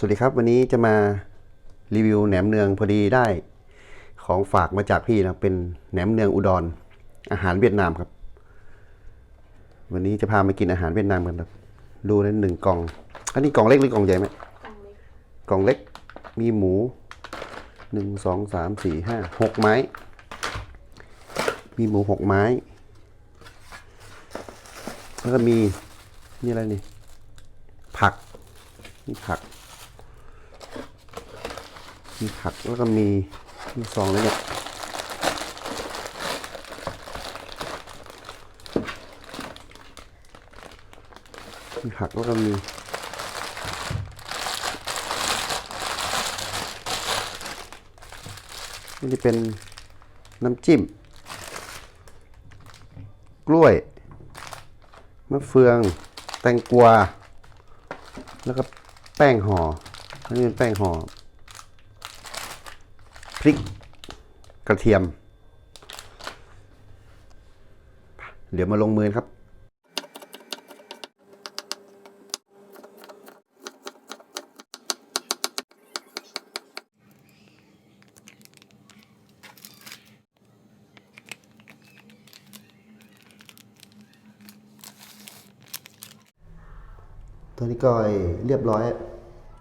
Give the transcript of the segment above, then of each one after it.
สวัสดีครับ วันนี้จะมารีวิวแหนมเนืองพอดีได้ ของฝากมาจากพี่นะเป็นแหนมเนืองอุดรอาหารเวียดนามครับ วันนี้จะพามากินอาหารเวียดนามกันครับดูนั้นหนึ่งกล่องอันนี้กล่องเล็กหรือกล่องใหญ่ไหมกล่องเล็กมีหมูหนึ่งสองสามสี่ห้าหกไม้ มีหมูหกไม้ แล้วก็มีนี่อะไรนี่ผักมีผัก มีผักแล้วก็มีมีซองแล้วเนี่ยมีผักแล้วก็มีนี่เป็นน้ำจิ้ม กล้วย มะเฟือง แตงกวา แล้วก็แป้งห่อนนี้เป็นแป้งห่อ พริกกระเทียม เดี๋ยวมาลงมือครับตัวนี้ก็เรียบร้อย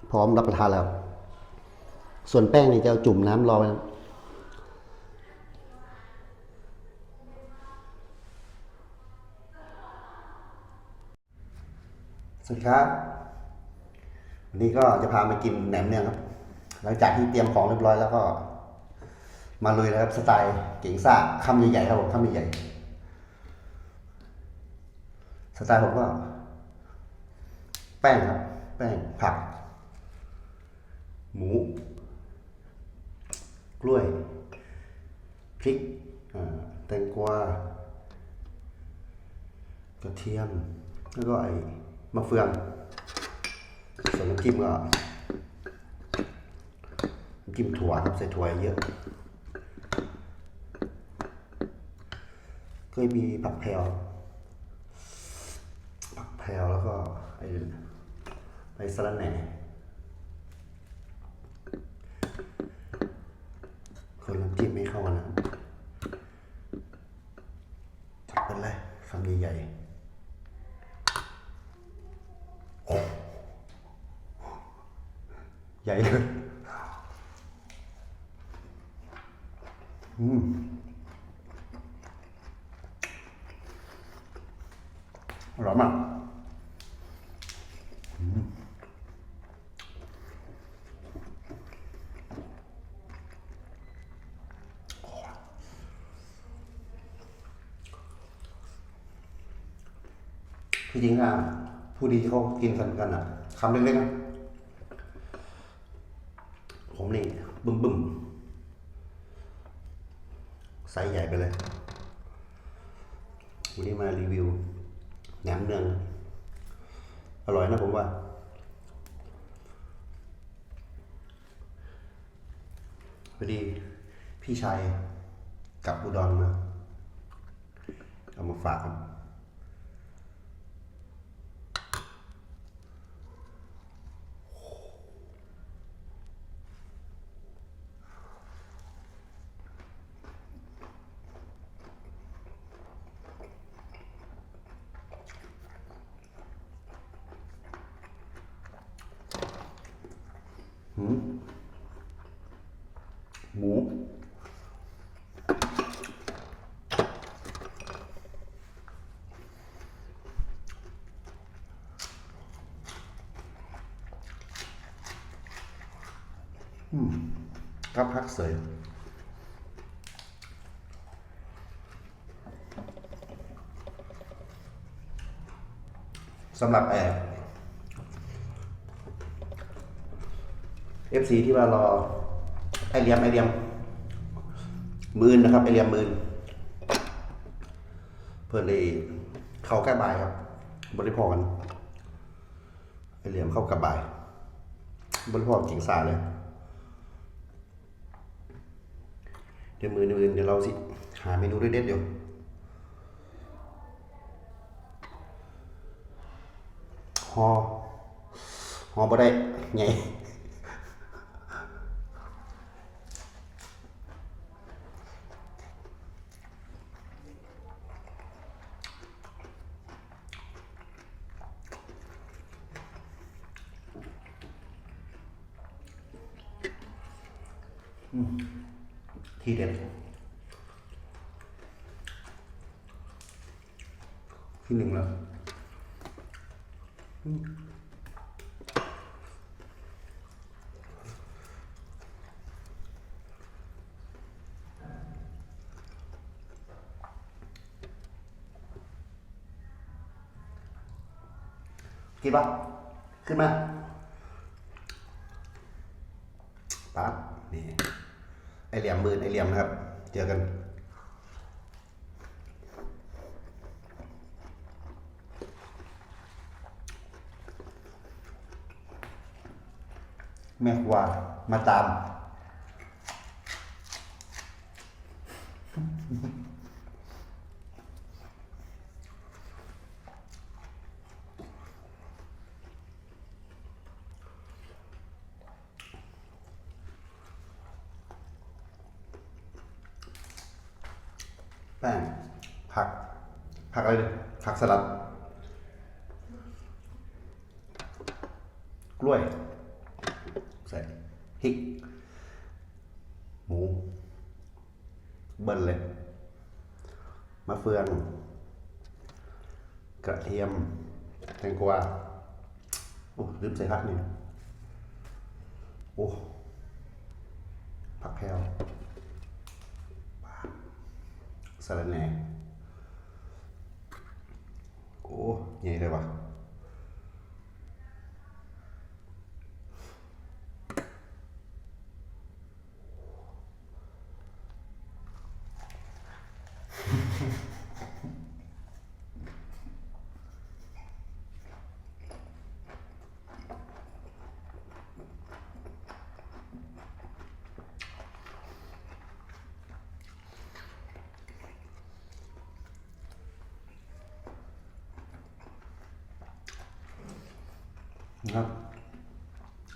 พร้อมรับประทานแล้ว ส่วนแป้งนี่จะเอาจุ่มน้ำรอไว้นะสวัสดีครับ วันนี้ก็จะพามากินแหนมเนืองครับ หลังจากที่เตรียมของเรียบร้อยแล้วก็ มาเลยนะครับสไตล์เก่งซ่าคำใหญ่ๆครับผมคำใหญ่ๆสไตล์ผมก็ แป้งครับ แป้งผัก หมู กล้วย พริกแตงกวา กระเทียม แล้วก็ไอ้มะเฟืองส่วนน้ำจิ้มก็จิ้มถั่วครับใส่ถั่วเยอะก็มีผักแพรวผักแพรวแล้วก็ไอ้ไอ้สะระแหน่ คนน้ำจิ้มไม่เข้ากันนะครับจัดเป็นเลยคำใหญ่ๆ ใหญ่เลยอืมร่อยมาก ที่จริงอะผู้ดีเขากินกันกันอะคำเล็กๆนะผมนี่บึ้มบึ้มๆไซส์ใหญ่ไปเลย วันนี้มารีวิวแหนมเนือง อร่อยนะผมว่า พอดีพี่ชายกลับอุดรมา เอามาฝากครับ หมู อืมกับพักเสยสำหรับแอร์ FC ที่ว่ารอ ไอเลียม ไอเลียม มื่นนะครับ ไอเลียมมื่นเพื่อนเลยเข้าใกล้บ่ายครับ บริพอกันไอเลียมเข้ากับบ่าย บริพอกิ่งสาเลย เดี๋ยวมืออื่นเดี๋ยวเราสิ หาเมนูเด็ดๆเดี๋ยวหอหอบ่ได้ไงอืม ด็ดที่หนึ่งแล้วกินปะขึ้นมาปั๊บนี่ไอ เหลี่ยมมือไอเหลี่ยมนะครับ เจอกันแม่ความาตาม แป้งผัก ผักอะไรเนี่ยผักสลัด กล้วย ใส่พริก หมู เบิ้ลเลย มะเฟือง กระเทียม แตงกวา โอ้ลืมใส่ผักนี่ โอ้ ผักแพรว สารแหน่โอ้ใหญ่เลยว่ะ นะครับ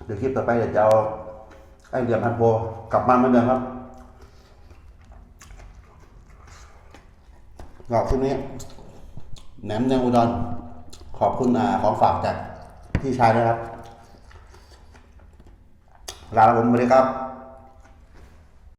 เดี๋ยวคลิปต่อไปเดี๋ยวจะเอาไอเดือนพันโพกลับมาเหมือนเดิมครับก็คลิปนี้แหนมเนืองอุดรขอบคุณอ่าของฝากจากพี่ชายด้วยครับลาผมไปเลยครับ